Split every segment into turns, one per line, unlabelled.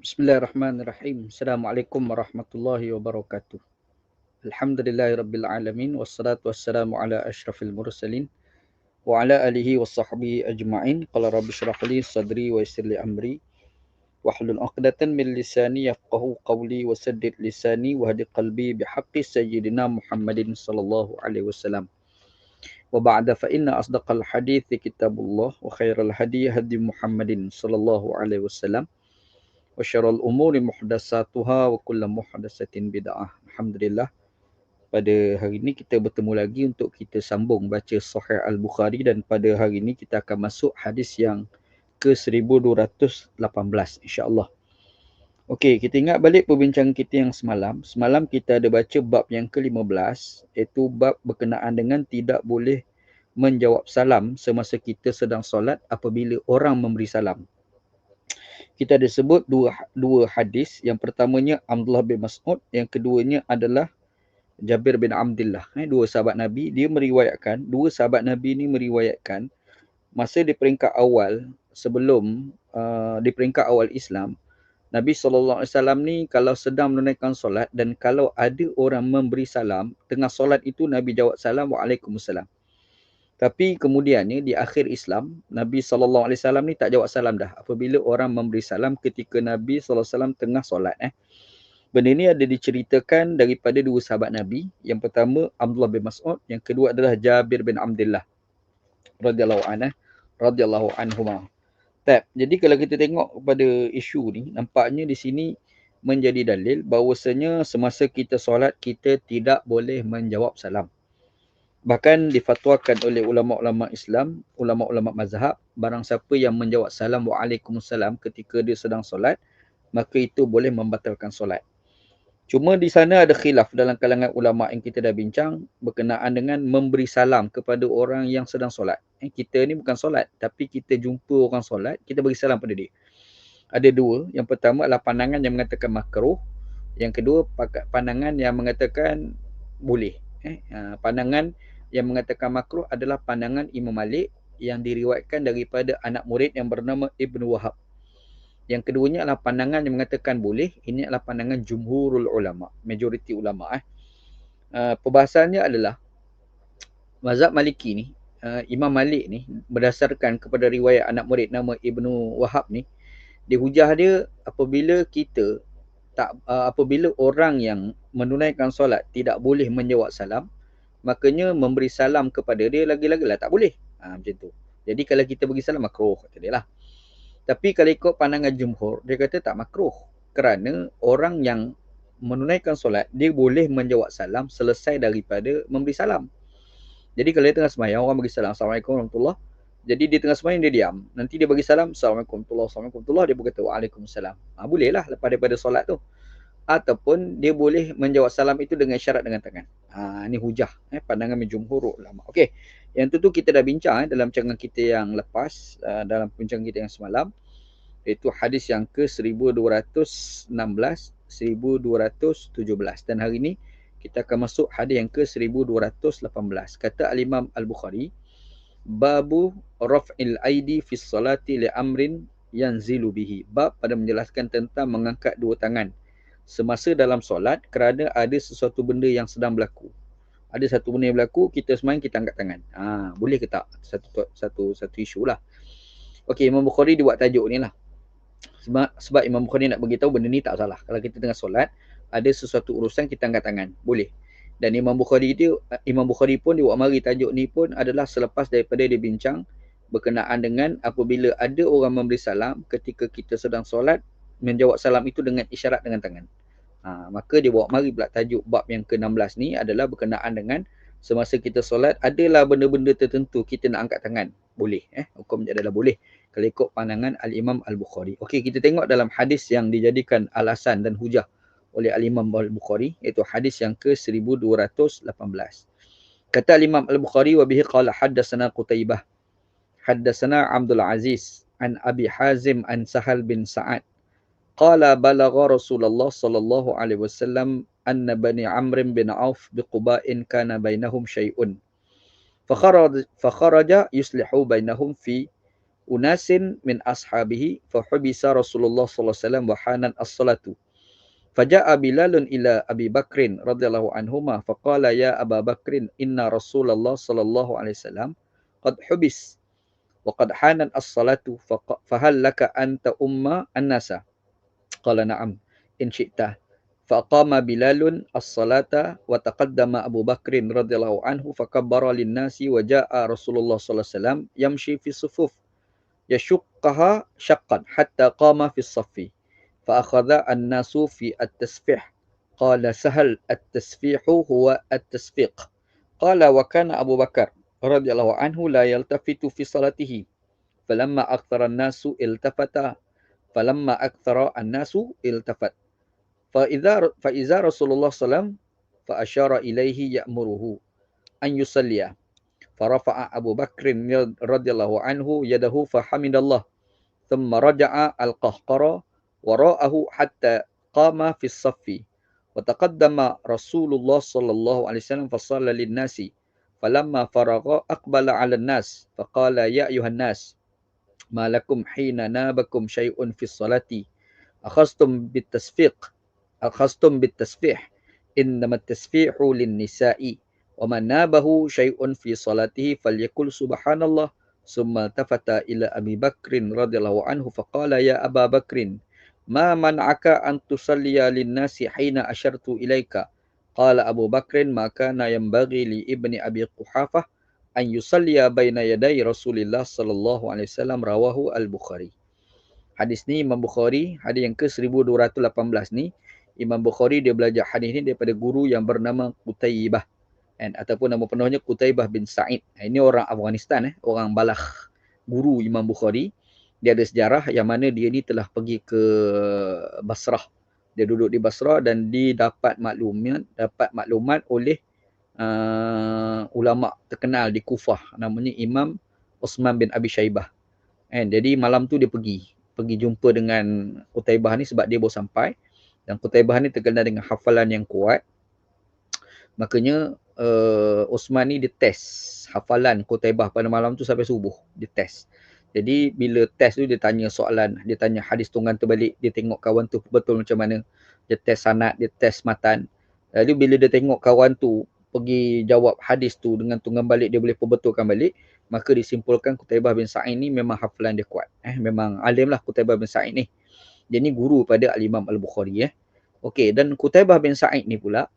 Bismillahirrahmanirrahim. Assalamualaikum warahmatullahi wabarakatuh. Alhamdulillahirabbil wassalatu wassalamu ala asyrafil mursalin wa ala alihi wa sahbihi ajma'in. Qala rabbi shrah li sadri wa yassir li amri wahlul 'uqdatan min lisani yafqahu qawli wa saddid lisani wa hadi qalbi bihaqqi sayyidina Muhammadin sallallahu alaihi wasallam. Wa ba'da fa inna asdaqal hadithi kitabullah wa khairal hadi hadi Muhammadin sallallahu alaihi wasallam wa syarrul umuri muhdatsatuha wa kullu muhdatsatin bid'ah. Alhamdulillah. Pada hari ini kita bertemu lagi untuk kita sambung baca Sahih Al-Bukhari dan pada hari ini kita akan masuk hadis yang ke-1218 insya-Allah. Okey, kita ingat balik perbincangan kita yang semalam. Semalam kita ada baca bab yang ke-15 iaitu bab berkenaan dengan tidak boleh menjawab salam semasa kita sedang solat apabila orang memberi salam kita ada sebut dua dua hadis. Yang pertamanya Abdullah bin Mas'ud, yang keduanya adalah Jabir bin Abdullah. Eh, dua sahabat Nabi, dia meriwayatkan, dua sahabat Nabi ni meriwayatkan masa di peringkat awal sebelum uh, di peringkat awal Islam, Nabi SAW ni kalau sedang menunaikan solat dan kalau ada orang memberi salam, tengah solat itu Nabi jawab salam, Waalaikumsalam. Tapi kemudiannya di akhir Islam, Nabi SAW ni tak jawab salam dah. Apabila orang memberi salam ketika Nabi SAW tengah solat. Eh. Benda ni ada diceritakan daripada dua sahabat Nabi. Yang pertama Abdullah bin Mas'ud. Yang kedua adalah Jabir bin Abdullah. Radiyallahu anhu. Eh. Radiyallahu anhumah. Tab. Jadi kalau kita tengok pada isu ni, nampaknya di sini menjadi dalil bahawasanya semasa kita solat, kita tidak boleh menjawab salam. Bahkan difatwakan oleh ulama-ulama Islam, ulama-ulama mazhab, barang siapa yang menjawab salam waalaikumsalam ketika dia sedang solat, maka itu boleh membatalkan solat. Cuma di sana ada khilaf dalam kalangan ulama yang kita dah bincang berkenaan dengan memberi salam kepada orang yang sedang solat. Eh, kita ni bukan solat, tapi kita jumpa orang solat, kita beri salam pada dia. Ada dua. Yang pertama adalah pandangan yang mengatakan makruh. Yang kedua, pandangan yang mengatakan boleh. Eh, ah, pandangan yang mengatakan makruh adalah pandangan Imam Malik yang diriwayatkan daripada anak murid yang bernama Ibn Wahab. Yang keduanya adalah pandangan yang mengatakan boleh. Ini adalah pandangan jumhurul ulama, majoriti ulama. Eh. Uh, perbahasannya adalah mazhab Maliki ni, uh, Imam Malik ni berdasarkan kepada riwayat anak murid nama Ibn Wahab ni, di hujah dia apabila kita tak uh, apabila orang yang menunaikan solat tidak boleh menjawab salam, makanya memberi salam kepada dia lagi-lagi lah tak boleh. Ha, macam tu. Jadi kalau kita beri salam makruh kata dia lah. Tapi kalau ikut pandangan jumhur, dia kata tak makruh. Kerana orang yang menunaikan solat, dia boleh menjawab salam selesai daripada memberi salam. Jadi kalau dia tengah semayang, orang bagi salam, Assalamualaikum warahmatullahi Jadi dia tengah semayang, dia diam. Nanti dia bagi salam, Assalamualaikum warahmatullahi wabarakatuh. Dia berkata, Waalaikumsalam. Ha, boleh lah lepas daripada solat tu ataupun dia boleh menjawab salam itu dengan syarat dengan tangan. Ha, ini hujah eh, pandangan jumhur ulama. Okey. Yang tu tu kita dah bincang eh, dalam canggah kita yang lepas uh, dalam perbincangan kita yang semalam iaitu hadis yang ke 1216 1217 dan hari ini kita akan masuk hadis yang ke 1218 kata al-Imam Al-Bukhari babu raf'il aidi fi salati li amrin yanzilu bihi bab pada menjelaskan tentang mengangkat dua tangan semasa dalam solat kerana ada sesuatu benda yang sedang berlaku. Ada satu benda yang berlaku, kita semain kita angkat tangan. Ha, boleh ke tak? Satu satu satu isu lah. Okey, Imam Bukhari dia buat tajuk ni lah. Sebab, sebab Imam Bukhari nak beritahu benda ni tak salah. Kalau kita tengah solat, ada sesuatu urusan kita angkat tangan. Boleh. Dan Imam Bukhari dia, Imam Bukhari pun dia buat mari tajuk ni pun adalah selepas daripada dia bincang berkenaan dengan apabila ada orang memberi salam ketika kita sedang solat menjawab salam itu dengan isyarat dengan tangan. Ha, maka dia bawa mari pula tajuk bab yang ke-16 ni adalah berkenaan dengan semasa kita solat adalah benda-benda tertentu kita nak angkat tangan. Boleh. Eh? Hukum dia adalah boleh. Kalau ikut pandangan Al-Imam Al-Bukhari. Okey, kita tengok dalam hadis yang dijadikan alasan dan hujah oleh Al-Imam Al-Bukhari. Iaitu hadis yang ke-1218. Kata Al-Imam Al-Bukhari wa bihi qala haddasana Qutaibah. Haddasana Abdul Aziz an Abi Hazim an Sahal bin Sa'ad قال بلغ رسول الله صلى الله عليه وسلم أن بني عمرو بن عوف بقباء كان بينهم شيء فخرج, فخرج يصلح بينهم في أناس من أصحابه فحبس رسول الله صلى الله عليه وسلم وحان الصلاة. فجاء بلال إلى أبي بكر رضي الله عنهما فقال يا أبا بكر إن رسول الله صلى الله عليه وسلم قد حبس وقد حان الصلاة فهل لك أنت أمة الناس؟ Qala na'am in syi'ta فأقام بلال الصلاة وتقدم أبو بكر رضي الله عنه فكبر للناس وجاء رسول الله صلى الله عليه وسلم يمشي في الصفوف يشقها شقا حتى قام في الصف. فأخذ الناس في التسفيح. قال سهل التسفيح هو التصفيق قال وكان أبو بكر رضي الله عنه لا يلتفت في صلاته. فلما أكثر الناس التفت فلما أكثر الناس التفت. فإذا فإذا رسول الله صلى الله عليه وسلم فأشار إليه يأمره أن يصلي. فرفع أبو بكر رضي الله عنه يده فحمد الله. ثم رجع القهقرة وراءه حتى قام في الصف. وتقدم رسول الله صلى الله عليه وسلم فصلى للناس. فلما فرغ أقبل على الناس فقال يا أيها الناس malakum hina nabakum syai'un fi salati akhastum bitasfiq akhastum bitasfih innama tasfihu lin nisa'i wa man nabahu syai'un fi salatihi falyakul subhanallah. Summa tafata ila abi bakrin radhiyallahu anhu faqala ya aba bakrin ma man'aka an tusalliya lin nasi hina ashartu ilaika qala abu bakrin maka kana yanbaghi li ibni abi quhafah an yusalliya baina yaday Rasulillah sallallahu alaihi wasallam rawahu al-Bukhari. Hadis ni Imam Bukhari, hadis yang ke 1218 ni Imam Bukhari dia belajar hadis ni daripada guru yang bernama Qutaibah. And, ataupun nama penuhnya Qutaibah bin Sa'id. Ini orang Afghanistan eh, orang Balakh. Guru Imam Bukhari. Dia ada sejarah yang mana dia ni telah pergi ke Basrah. Dia duduk di Basrah dan didapat maklumat, dapat maklumat oleh uh, ulama terkenal di Kufah namanya Imam Osman bin Abi Shaybah. And jadi malam tu dia pergi pergi jumpa dengan Qutaibah ni sebab dia baru sampai dan Qutaibah ni terkenal dengan hafalan yang kuat. Makanya uh, Osman ni dia test hafalan Qutaibah pada malam tu sampai subuh. Dia test. Jadi bila test tu dia tanya soalan, dia tanya hadis tunggan terbalik, dia tengok kawan tu betul macam mana. Dia test sanad, dia test matan. Lalu bila dia tengok kawan tu pergi jawab hadis tu dengan tunggan balik dia boleh perbetulkan balik, maka disimpulkan Qutaibah bin Sa'id ni memang hafalan dia kuat. Eh memang alim lah Qutaibah bin Sa'id ni. Dia ni guru pada Al-Imam Al-Bukhari eh. Okey dan Qutaibah bin Sa'id ni pula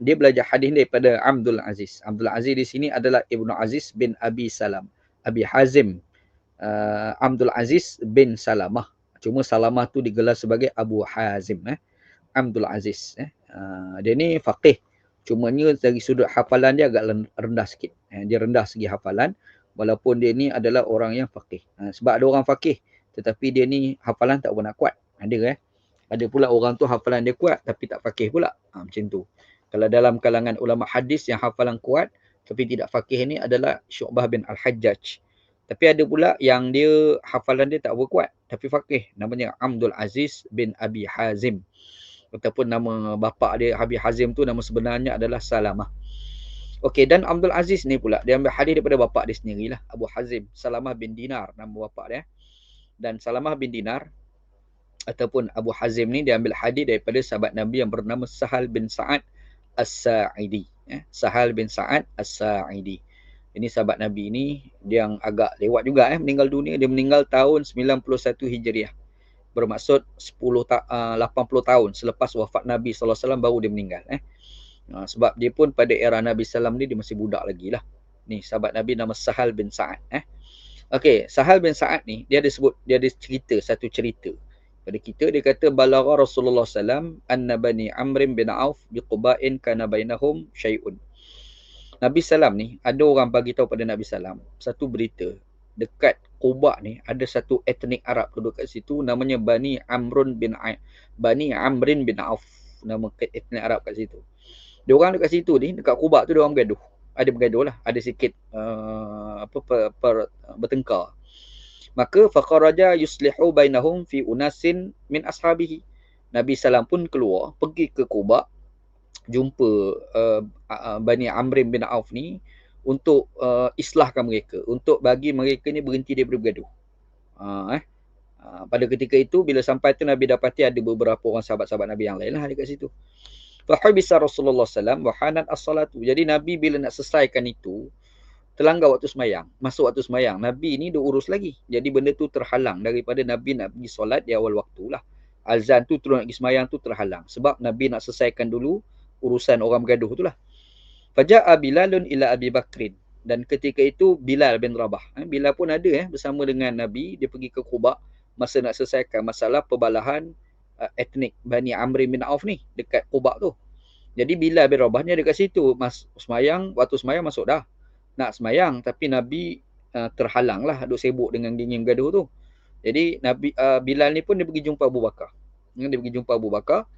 dia belajar hadis daripada Abdul Aziz. Abdul Aziz di sini adalah Ibnu Aziz bin Abi Salam. Abi Hazim uh, Abdul Aziz bin Salamah. Cuma Salamah tu digelar sebagai Abu Hazim eh. Abdul Aziz eh. Uh, dia ni faqih. Cuma ni dari sudut hafalan dia agak rendah sikit. Eh, dia rendah segi hafalan walaupun dia ni adalah orang yang faqih. Uh, sebab ada orang faqih tetapi dia ni hafalan tak pernah kuat. Ada eh. Ada pula orang tu hafalan dia kuat tapi tak faqih pula. Ha, macam tu. Kalau dalam kalangan ulama hadis yang hafalan kuat tapi tidak faqih ni adalah Syu'bah bin Al-Hajjaj. Tapi ada pula yang dia hafalan dia tak berkuat tapi faqih namanya Abdul Aziz bin Abi Hazim ataupun nama bapa dia Abi Hazim tu nama sebenarnya adalah Salamah. Okey dan Abdul Aziz ni pula dia ambil hadis daripada bapa dia sendirilah Abu Hazim Salamah bin Dinar nama bapa dia. Dan Salamah bin Dinar ataupun Abu Hazim ni dia ambil hadis daripada sahabat Nabi yang bernama Sahal bin Sa'ad As-Sa'idi. Eh, Sahal bin Sa'ad As-Sa'idi. Ini sahabat Nabi ini dia yang agak lewat juga eh meninggal dunia dia meninggal tahun 91 Hijriah. Bermaksud 10 ta- uh, 80 tahun selepas wafat Nabi sallallahu alaihi wasallam baru dia meninggal eh. Uh, sebab dia pun pada era Nabi sallam ni dia masih budak lagi lah. Ni sahabat Nabi nama Sahal bin Sa'ad eh. Okey, Sahal bin Sa'ad ni dia ada sebut dia ada cerita satu cerita. Pada kita dia kata balagha Rasulullah sallam anna bani Amr bin Auf biquba'in kana bainahum syai'un. Nabi Salam ni ada orang bagi tahu pada Nabi Salam satu berita dekat Quba ni ada satu etnik Arab duduk kat situ namanya Bani Amrun bin A Bani Amrin bin Auf nama etnik Arab kat situ. Dia orang dekat situ ni dekat Quba tu dia orang bergaduh. Ada bergaduh lah, ada sikit uh, apa per, per, bertengkar. Maka faqaraja yuslihu bainahum fi unasin min ashabihi. Nabi Salam pun keluar pergi ke Quba jumpa uh, uh, Bani Amrin bin Auf ni untuk uh, islahkan mereka, untuk bagi mereka ni berhenti daripada bergaduh. Ha, eh. Ha, pada ketika itu bila sampai tu Nabi dapati ada beberapa orang sahabat-sahabat Nabi yang lain lah dekat situ. Fahabisa Rasulullah SAW wahanat as-salatu. Jadi Nabi bila nak selesaikan itu, terlanggar waktu semayang. Masuk waktu semayang. Nabi ni dia urus lagi. Jadi benda tu terhalang daripada Nabi nak pergi solat di awal waktu lah. Azan tu turun nak pergi semayang tu terhalang. Sebab Nabi nak selesaikan dulu urusan orang bergaduh tu lah. Faja'a Bilalun ila Abi Bakrin. Dan ketika itu Bilal bin Rabah. Eh, Bilal pun ada eh, bersama dengan Nabi. Dia pergi ke Kubak masa nak selesaikan masalah perbalahan uh, etnik Bani Amri bin Auf ni dekat Kubak tu. Jadi Bilal bin Rabah ni dekat situ. Mas, semayang, waktu semayang masuk dah. Nak semayang tapi Nabi uh, terhalang lah duk sibuk dengan dingin gaduh tu. Jadi Nabi uh, Bilal ni pun dia pergi jumpa Abu Bakar. Dia pergi jumpa Abu Bakar.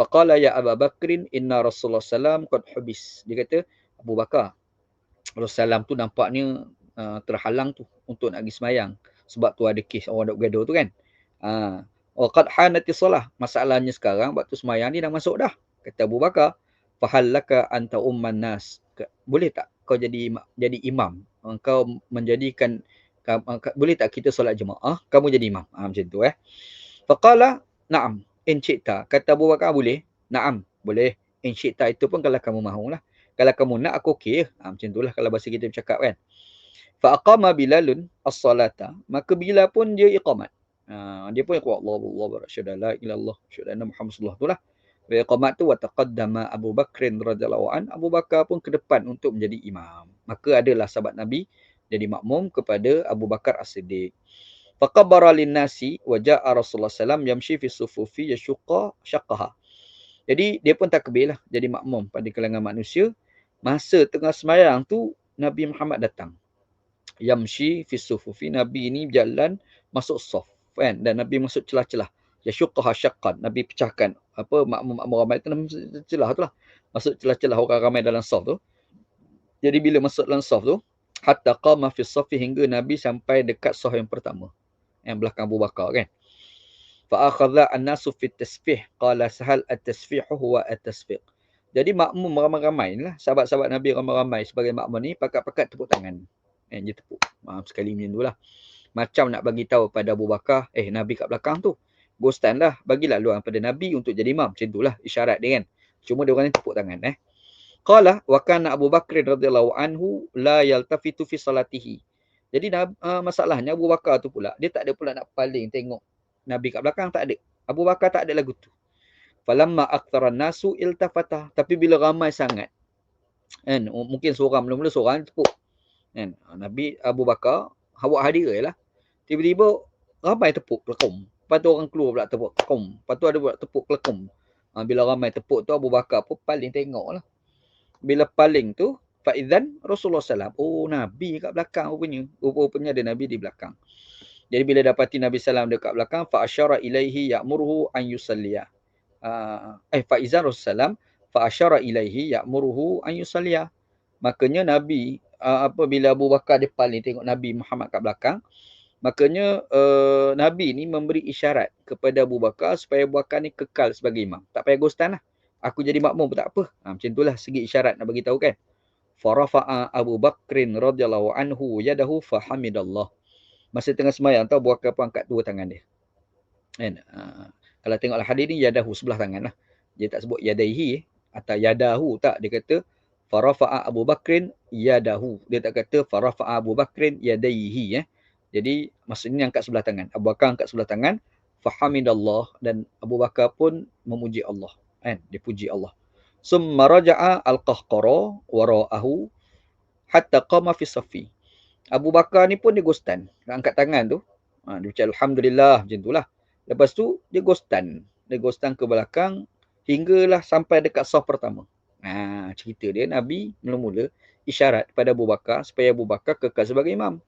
Faqala ya Abu Bakrin inna Rasulullah sallam qad hubis. Dia kata Abu Bakar. Rasulullah tu nampaknya uh, terhalang tu untuk nak pergi semayang. Sebab tu ada kes orang nak gaduh tu kan. Ha. Uh, qad hanati solah. Masalahnya sekarang waktu semayang ni dah masuk dah. Kata Abu Bakar. Fahallaka anta umman nas. Boleh tak kau jadi jadi imam? Kau menjadikan boleh tak kita solat jemaah? Kamu jadi imam. Ha, macam tu eh. Faqala na'am syi'ta. Kata Abu Bakar boleh? Naam, boleh. Syi'ta itu pun kalau kamu mahu lah. Kalau kamu nak aku okey. Ha, macam itulah kalau bahasa kita bercakap kan. Fa aqama Bilalun as-salata. Maka Bilal pun dia iqamat. Ha, dia pun iqamat Allah Allah barasyada la ilallah syada Muhammad sallallahu itulah. Wa iqamat tu wa taqaddama Abu Bakr radhiyallahu an. Abu Bakar pun ke depan untuk menjadi imam. Maka adalah sahabat Nabi jadi makmum kepada Abu Bakar As-Siddiq. Faqabara linnasi wa ja'a Rasulullah sallam yamshi fi sufufi yashqa shaqqaha. Jadi dia pun takbir lah jadi makmum pada kalangan manusia. Masa tengah sembahyang tu Nabi Muhammad datang. Yamshi fi sufufi Nabi ini jalan masuk saf kan dan Nabi masuk celah-celah. Yashqa shaqqan. Nabi pecahkan apa makmum-makmum ramai tu celah tu lah. Masuk celah-celah orang ramai dalam saf tu. Jadi bila masuk dalam saf tu hatta qama fi safi hingga Nabi sampai dekat saf yang pertama yang belakang Abu Bakar kan. Fa akhadha an-nasu fi tasfih qala sahal at-tasfih huwa at-tasfiq. Jadi makmum ramai-ramai lah sahabat-sahabat Nabi ramai-ramai sebagai makmum ni pakat-pakat tepuk tangan. Eh dia tepuk. Maaf sekali macam itulah. Macam nak bagi tahu pada Abu Bakar, eh Nabi kat belakang tu. Gostan lah, bagilah luang pada Nabi untuk jadi imam. Macam itulah isyarat dia kan. Cuma dia orang ni tepuk tangan eh. Qala wa kana Abu Bakr radhiyallahu anhu la yaltafitu fi salatihi. Jadi uh, masalahnya Abu Bakar tu pula, dia tak ada pula nak paling tengok Nabi kat belakang, tak ada. Abu Bakar tak ada lagu tu. Falamma aktharan nasu iltafata. Tapi bila ramai sangat, kan, mungkin seorang, mula-mula seorang tepuk. Kan, Nabi Abu Bakar, hawak hadir lah. Tiba-tiba ramai tepuk kelekum. Lepas tu orang keluar pula tepuk kelekum. Lepas tu ada pula tepuk kelekum. Ha, bila ramai tepuk tu Abu Bakar pun paling tengok lah. Bila paling tu, Faizan Rasulullah SAW. Oh Nabi kat belakang rupanya. Rupanya ada Nabi di belakang. Jadi bila dapati Nabi SAW dekat belakang. Fa'asyara ilaihi ya'muruhu an yusalliya. Uh, eh Faizan Rasulullah SAW. Fa'asyara ilaihi ya'muruhu an yusalliya. Makanya Nabi uh, apabila Abu Bakar dia paling tengok Nabi Muhammad kat belakang. Makanya uh, Nabi ni memberi isyarat kepada Abu Bakar supaya Abu Bakar ni kekal sebagai imam. Tak payah gostan lah. Aku jadi makmum pun tak apa. Ha, macam itulah segi isyarat nak bagi tahu kan farafa'a Abu Bakrin radhiyallahu anhu yadahu fahamidallah. Masa tengah sembahyang tahu buat apa angkat dua tangan dia. Kan? Uh, kalau tengoklah hadis ni yadahu sebelah tangan lah. Dia tak sebut yadaihi atau yadahu tak. Dia kata farafa'a Abu Bakrin yadahu. Dia tak kata farafa'a Abu Bakrin yadaihi. Eh. Jadi maksudnya angkat sebelah tangan. Abu Bakar angkat sebelah tangan. Fahamidallah. Dan Abu Bakar pun memuji Allah. Kan? Dia puji Allah. Summa raja'a al-qahqara wara'ahu hatta qama fi safi. Abu Bakar ni pun dia gostan. Angkat tangan tu. Ha, dia ucap Alhamdulillah macam itulah. Lepas tu dia gostan. Dia gostan ke belakang hinggalah sampai dekat saf pertama. Ha, cerita dia Nabi mula-mula isyarat kepada Abu Bakar supaya Abu Bakar kekal sebagai imam.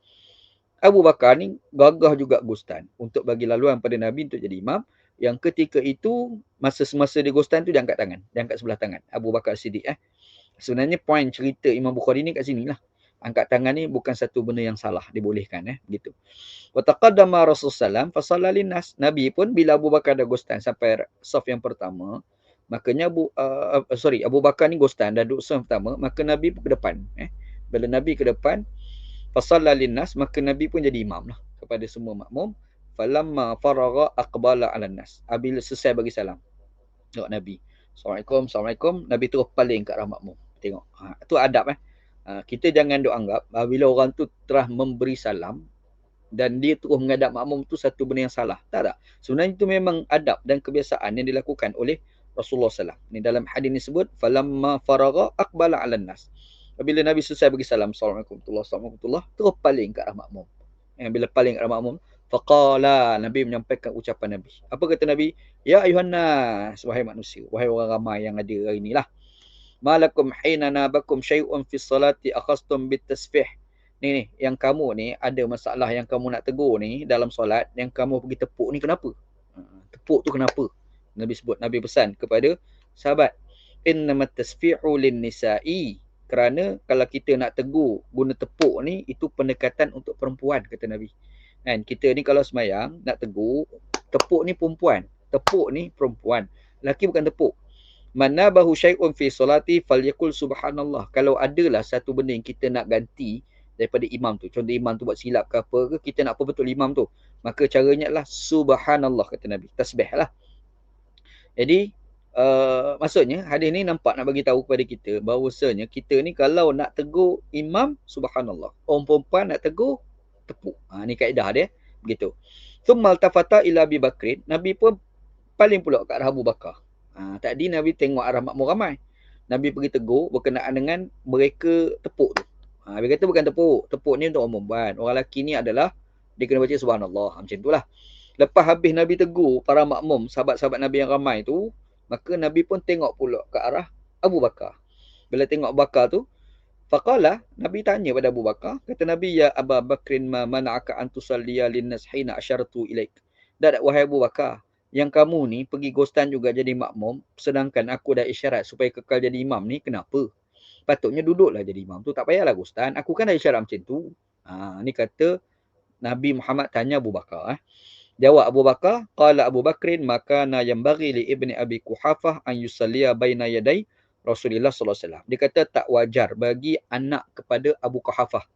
Abu Bakar ni gagah juga gostan untuk bagi laluan pada Nabi untuk jadi imam yang ketika itu masa semasa dia ghostan tu dia angkat tangan. Dia angkat sebelah tangan. Abu Bakar Siddiq eh. Sebenarnya point cerita Imam Bukhari ni kat sini lah angkat tangan ni bukan satu benda yang salah dibolehkan eh. Gitu. Wa taqaddama Rasulullah sallallahu alaihi nas Nabi pun bila Abu Bakar dah ghostan sampai saf yang pertama makanya Abu uh, uh, sorry Abu Bakar ni ghostan dah duduk saf pertama maka Nabi ke depan eh. Bila Nabi ke depan fasallalin nas maka Nabi pun jadi imam lah kepada semua makmum falamma faragha aqbala 'ala nas. Apabila selesai bagi salam. Tengok nabi. Assalamualaikum assalamualaikum. Nabi terus paling kat arah tengok. Ha tu adab eh. Ha, kita jangan duk anggap bila orang tu telah memberi salam dan dia terus menghadap makmum tu satu benda yang salah. Tak tak sebenarnya itu memang adab dan kebiasaan yang dilakukan oleh Rasulullah SAW. Ini dalam hadis ini sebut, falamma faragha aqbala 'ala nas. Apabila Nabi selesai bagi salam, Assalamualaikum warahmatullahi wabarakatuh, terus paling ke arah makmum. Yang bila paling ke arah makmum, faqala Nabi menyampaikan ucapan Nabi. Apa kata Nabi? Ya ayuhan nas, wahai manusia, wahai orang ramai yang ada hari inilah. Malakum hina nabakum syai'un fi salati akhastum bit tasbih. Ni ni, yang kamu ni ada masalah yang kamu nak tegur ni dalam solat, yang kamu pergi tepuk ni kenapa? Ha, tepuk tu kenapa? Nabi sebut, Nabi pesan kepada sahabat. Innamat tasfi'u lin nisa'i. Kerana kalau kita nak tegur guna tepuk ni, itu pendekatan untuk perempuan, kata Nabi. Kan? Kita ni kalau semayang, nak tegur, tepuk ni perempuan. Tepuk ni perempuan. Laki bukan tepuk. Mana bahu syai'un fi solati fal yakul subhanallah. Kalau adalah satu benda yang kita nak ganti daripada imam tu. Contoh imam tu buat silap ke apa ke, kita nak apa betul imam tu. Maka caranya adalah subhanallah kata Nabi. Tasbih lah. Jadi uh, maksudnya hadis ni nampak nak bagi tahu kepada kita bahawasanya kita ni kalau nak tegur imam subhanallah. Orang perempuan nak tegur tepuk. Ha ni kaedah dia begitu. Thumma tafata ila Abi Bakrin, Nabi pun paling pula kat arah Abu Bakar. Ha tadi Nabi tengok arah makmum ramai. Nabi pergi tegur berkenaan dengan mereka tepuk tu. Ha dia kata bukan tepuk. Tepuk ni untuk orang perempuan. Orang lelaki ni adalah dia kena baca subhanallah. Ha, macam itulah. Lepas habis Nabi tegur para makmum, sahabat-sahabat Nabi yang ramai tu, maka Nabi pun tengok pula ke arah Abu Bakar. Bila tengok Bakar tu, faqala, Nabi tanya pada Abu Bakar, kata Nabi, Ya Abu Bakrin ma mana'aka antusalliya linnas hina asyaratu ilaik. Dah wahai Abu Bakar, yang kamu ni pergi gostan juga jadi makmum, sedangkan aku dah isyarat supaya kekal jadi imam ni, kenapa? Patutnya duduklah jadi imam tu, tak payahlah gostan. Aku kan dah isyarat macam tu. Ha, ni kata Nabi Muhammad tanya Abu Bakar. Eh. Jawab Abu Bakar, qala Abu Bakrin maka na yang bagi li ibni Abi Kuhafah an yusalliya baina yaday Rasulullah sallallahu alaihi wasallam. Dia kata tak wajar bagi anak kepada Abu Kuhafah.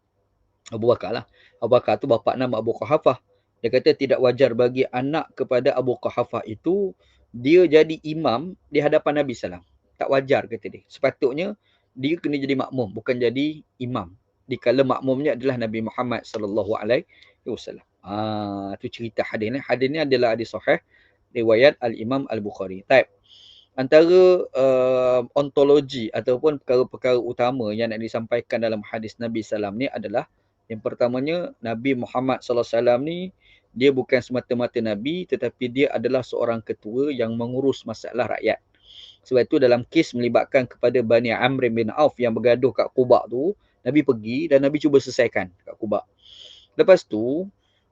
Abu Bakar lah. Abu Bakar tu bapa nama Abu Kuhafah. Dia kata tidak wajar bagi anak kepada Abu Kuhafah itu dia jadi imam di hadapan Nabi sallam. Tak wajar kata dia. Sepatutnya dia kena jadi makmum bukan jadi imam. Dikala makmumnya adalah Nabi Muhammad sallallahu alaihi wasallam. Ah, tu cerita hadis ni. Hadis ni adalah hadis sahih riwayat Al-Imam Al-Bukhari. Type. Antara uh, ontologi ataupun perkara-perkara utama yang nak disampaikan dalam hadis Nabi Sallam ni adalah yang pertamanya Nabi Muhammad Sallallahu Alaihi Wasallam ni dia bukan semata-mata Nabi tetapi dia adalah seorang ketua yang mengurus masalah rakyat. Sebab itu dalam kes melibatkan kepada Bani Amr bin Auf yang bergaduh kat Quba tu, Nabi pergi dan Nabi cuba selesaikan kat Quba. Lepas tu,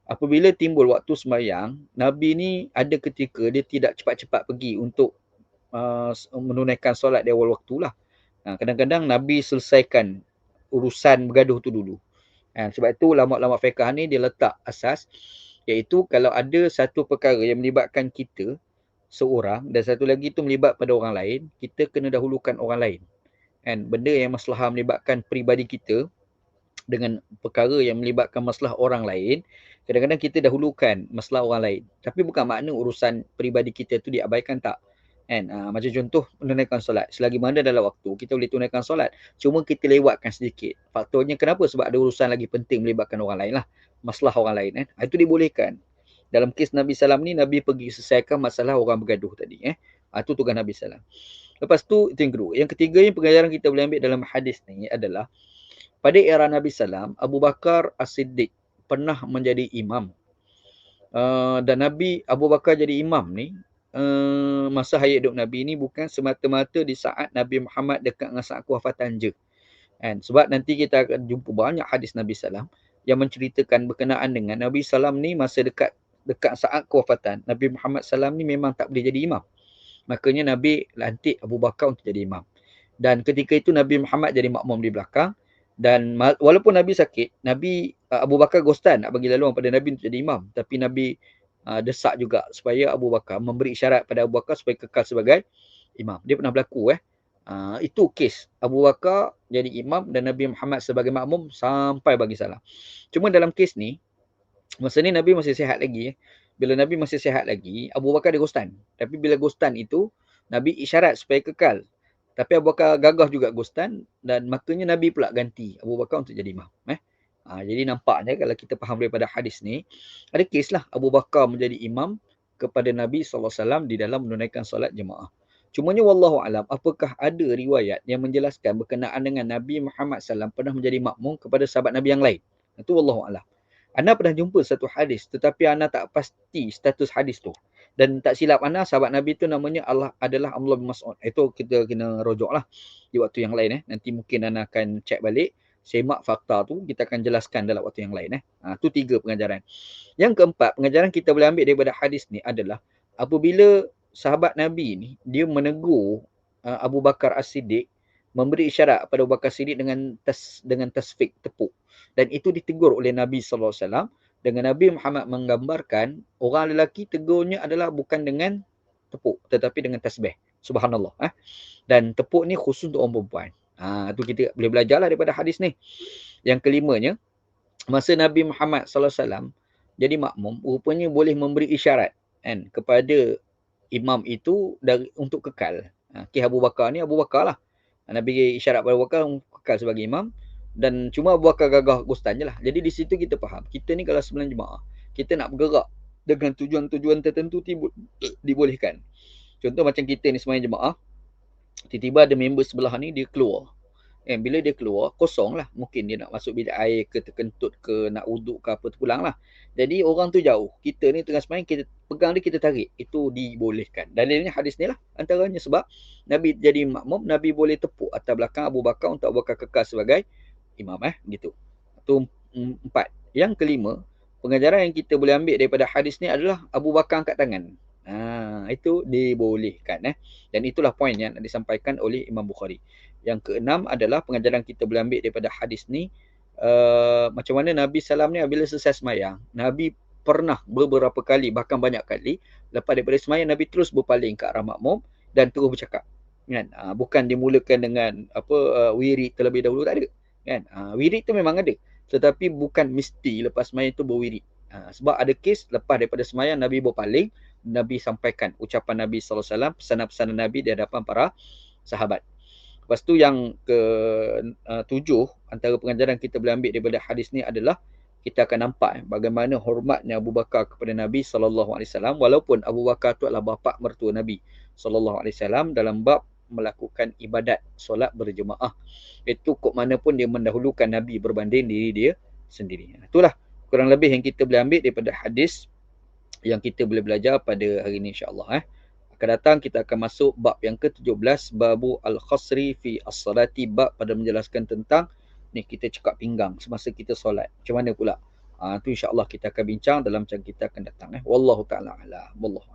apabila timbul waktu semayang, Nabi ni ada ketika dia tidak cepat-cepat pergi untuk uh, menunaikan solat di awal waktu lah. Uh, kadang-kadang Nabi selesaikan urusan bergaduh tu dulu. Uh, sebab itu lama-lama fiqah ni dia letak asas iaitu kalau ada satu perkara yang melibatkan kita seorang dan satu lagi tu melibat pada orang lain, kita kena dahulukan orang lain. Kan? Benda yang masalah melibatkan peribadi kita dengan perkara yang melibatkan masalah orang lain, kadang-kadang kita dahulukan masalah orang lain. Tapi bukan makna urusan peribadi kita tu diabaikan tak. Kan? Ha, macam contoh menunaikan solat. Selagi mana dalam waktu kita boleh tunaikan solat. Cuma kita lewatkan sedikit. Faktornya kenapa? Sebab ada urusan lagi penting melibatkan orang lain lah. Masalah orang lain. Eh? Itu dibolehkan. Dalam kes Nabi Salam ni, Nabi pergi selesaikan masalah orang bergaduh tadi. Eh? Itu tugas Nabi Salam. Lepas tu, itu yang kedua. Yang ketiga yang pengajaran kita boleh ambil dalam hadis ni adalah pada era Nabi Salam, Abu Bakar As-Siddiq pernah menjadi imam. Uh, dan Nabi Abu Bakar jadi imam ni uh, masa hayat hidup Nabi ni bukan semata-mata di saat Nabi Muhammad dekat dengan saat kewafatan je. Kan? Sebab nanti kita akan jumpa banyak hadis Nabi Sallam yang menceritakan berkenaan dengan Nabi Sallam ni masa dekat dekat saat kewafatan. Nabi Muhammad Sallam ni memang tak boleh jadi imam. Makanya Nabi lantik Abu Bakar untuk jadi imam. Dan ketika itu Nabi Muhammad jadi makmum di belakang dan walaupun Nabi sakit, Nabi uh, Abu Bakar gostan nak bagi laluan pada Nabi untuk jadi imam. Tapi Nabi uh, desak juga supaya Abu Bakar memberi isyarat pada Abu Bakar supaya kekal sebagai imam. Dia pernah berlaku eh. Uh, itu kes Abu Bakar jadi imam dan Nabi Muhammad sebagai makmum sampai bagi salam. Cuma dalam kes ni, Masa ni Nabi masih sihat lagi. Eh. Bila Nabi masih sihat lagi, Abu Bakar dia gostan. Tapi bila gostan itu, Nabi isyarat supaya kekal. Tapi Abu Bakar gagah juga gostan dan makanya Nabi pula ganti Abu Bakar untuk jadi imam. Eh? Ha, jadi nampaknya kalau kita faham daripada hadis ni, ada kes lah Abu Bakar menjadi imam kepada Nabi SAW di dalam menunaikan solat jemaah. Cumanya wallahu alam, apakah ada riwayat yang menjelaskan berkenaan dengan Nabi Muhammad SAW pernah menjadi makmum kepada sahabat Nabi yang lain? Itu wallahu alam. Ana pernah jumpa satu hadis tetapi ana tak pasti status hadis tu. Dan tak silap ana sahabat Nabi tu namanya Allah adalah Abdullah bin Mas'ud. Itu kita kena rojoklah di waktu yang lain eh. Nanti mungkin ana akan cek balik semak fakta tu kita akan jelaskan dalam waktu yang lain eh. Ha, tu tiga pengajaran. Yang keempat, pengajaran kita boleh ambil daripada hadis ni adalah apabila sahabat Nabi ni dia menegur uh, Abu Bakar As-Siddiq memberi isyarat kepada Abu Bakar Siddiq dengan tas, dengan tasfik tepuk dan itu ditegur oleh Nabi sallallahu alaihi wasallam dengan Nabi Muhammad menggambarkan orang lelaki tegurnya adalah bukan dengan tepuk tetapi dengan tasbih subhanallah eh dan tepuk ni khusus untuk orang perempuan ha tu kita boleh belajarlah daripada hadis ni yang kelimanya masa Nabi Muhammad sallallahu alaihi wasallam jadi makmum rupanya boleh memberi isyarat kan kepada imam itu dari untuk kekal ha, Ki Abu Bakar ni Abu Bakar lah Nabi isyarat pada Abu Bakar kekal sebagai imam dan cuma Abu Bakar gagah gustan je lah. Jadi di situ kita faham. Kita ni kalau sembilan jemaah, kita nak bergerak dengan tujuan-tujuan tertentu dibolehkan. Contoh macam kita ni sembilan jemaah, tiba-tiba ada member sebelah ni dia keluar. Eh, bila dia keluar, kosong lah. Mungkin dia nak masuk bilik air ke, terkentut ke, nak uduk ke apa, terpulang lah. Jadi orang tu jauh. Kita ni tengah semain, kita pegang dia, kita tarik. Itu dibolehkan. Dalilnya hadis ni lah. Antaranya sebab Nabi jadi makmum, Nabi boleh tepuk atas belakang Abu Bakar untuk Abu Bakar kekal sebagai imam. eh gitu. Itu empat. Yang kelima, pengajaran yang kita boleh ambil daripada hadis ni adalah Abu Bakar angkat tangan. Ha, itu dibolehkan. eh Dan itulah poin yang disampaikan oleh Imam Bukhari. Yang keenam adalah pengajaran kita boleh ambil daripada hadis ni uh, macam mana Nabi Salam ni bila selesai semayang, Nabi pernah beberapa kali bahkan banyak kali lepas daripada semayang Nabi terus berpaling ke arah makmum dan terus bercakap. Kan? Uh, bukan dimulakan dengan apa uh, wirid terlebih dahulu tak ada. Kan? Uh, wirid tu memang ada. Tetapi bukan mesti lepas semayang tu berwirid. Uh, sebab ada kes lepas daripada semayang Nabi berpaling, Nabi sampaikan ucapan Nabi SAW, pesanan-pesanan Nabi di hadapan para sahabat. Lepas tu yang ke uh, tujuh antara pengajaran kita boleh ambil daripada hadis ni adalah kita akan nampak eh, bagaimana hormatnya Abu Bakar kepada Nabi sallallahu alaihi wasallam walaupun Abu Bakar tu adalah bapa mertua Nabi sallallahu alaihi wasallam dalam bab melakukan ibadat solat berjemaah. Itu kok mana pun dia mendahulukan Nabi berbanding diri dia sendiri. Itulah kurang lebih yang kita boleh ambil daripada hadis yang kita boleh belajar pada hari ini insya-Allah eh akan datang kita akan masuk bab yang ke-17 babu al-khasri fi as-salati bab pada menjelaskan tentang ni kita cekak pinggang semasa kita solat. Macam mana pula? Ha, tu insya-Allah kita akan bincang dalam macam kita akan datang eh. Wallahu taala ala. Wallahu